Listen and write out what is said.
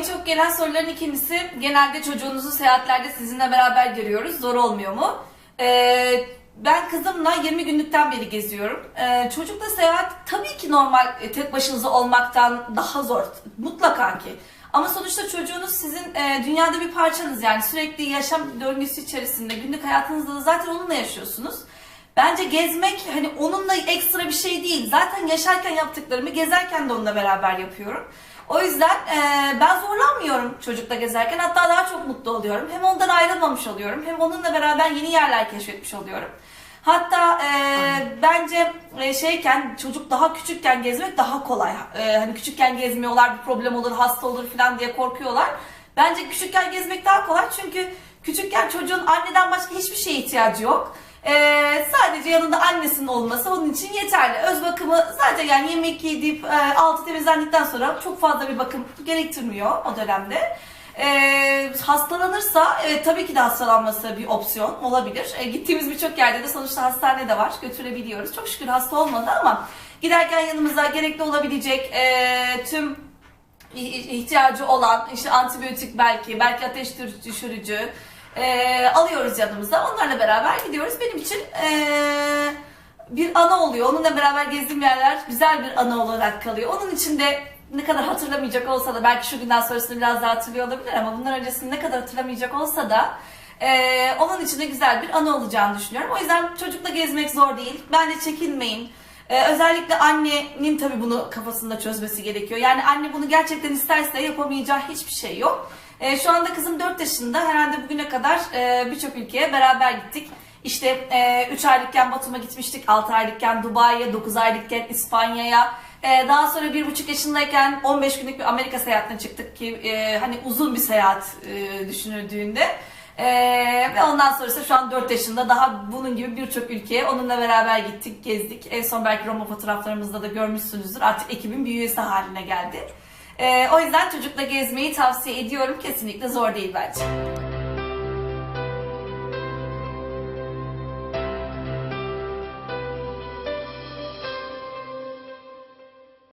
en çok gelen soruların ikincisi genelde çocuğunuzu seyahatlerde sizinle beraber görüyoruz. Zor olmuyor mu? Ee, ben kızımla 20 günlükten beri geziyorum. Ee, çocukla seyahat tabii ki normal e, tek başınıza olmaktan daha zor. Mutlaka ki. Ama sonuçta çocuğunuz sizin e, dünyada bir parçanız yani sürekli yaşam döngüsü içerisinde günlük hayatınızda da zaten onunla yaşıyorsunuz. Bence gezmek hani onunla ekstra bir şey değil. Zaten yaşarken yaptıklarımı gezerken de onunla beraber yapıyorum. O yüzden e, ben zorlanmıyorum çocukla gezerken. Hatta daha çok mutlu oluyorum. Hem ondan ayrılmamış oluyorum. Hem onunla beraber yeni yerler keşfetmiş oluyorum. Hatta e, bence e, şeyken çocuk daha küçükken gezmek daha kolay. E, hani küçükken gezmiyorlar bir problem olur hasta olur falan diye korkuyorlar. Bence küçükken gezmek daha kolay çünkü küçükken çocuğun anneden başka hiçbir şeye ihtiyacı yok. Ee, sadece yanında annesinin olması onun için yeterli. Öz bakımı zaten yani yemek yedip e, altı temizlendikten sonra çok fazla bir bakım gerektirmiyor o dönemde. Ee, hastalanırsa evet tabii ki de hastalanması bir opsiyon olabilir. Ee, gittiğimiz birçok yerde de sonuçta hastane de var götürebiliyoruz. Çok şükür hasta olmadı ama giderken yanımıza gerekli olabilecek e, tüm ihtiyacı olan işte antibiyotik belki belki ateş düşürücü e, alıyoruz yanımıza. Onlarla beraber gidiyoruz. Benim için e, bir ana oluyor. Onunla beraber gezdiğim yerler güzel bir ana olarak kalıyor. Onun için de ne kadar hatırlamayacak olsa da belki şu günden sonrasını biraz daha hatırlıyor olabilir ama bundan öncesini ne kadar hatırlamayacak olsa da e, onun için de güzel bir ana olacağını düşünüyorum. O yüzden çocukla gezmek zor değil. Bence çekinmeyin. Ee, özellikle annenin tabii bunu kafasında çözmesi gerekiyor. Yani anne bunu gerçekten isterse yapamayacağı hiçbir şey yok. Ee, şu anda kızım 4 yaşında. Herhalde bugüne kadar e, birçok ülkeye beraber gittik. İşte 3 aylıkken Batum'a gitmiştik, 6 aylıkken Dubai'ye, 9 aylıkken İspanya'ya. Ee, daha sonra 1,5 yaşındayken 15 günlük bir Amerika seyahatine çıktık ki e, hani uzun bir seyahat e, düşünüldüğünde. Ve ondan sonrası şu an 4 yaşında daha bunun gibi birçok ülkeye onunla beraber gittik, gezdik. En son belki Roma fotoğraflarımızda da görmüşsünüzdür. Artık ekibin bir üyesi haline geldi. Ee, o yüzden çocukla gezmeyi tavsiye ediyorum. Kesinlikle zor değil bence.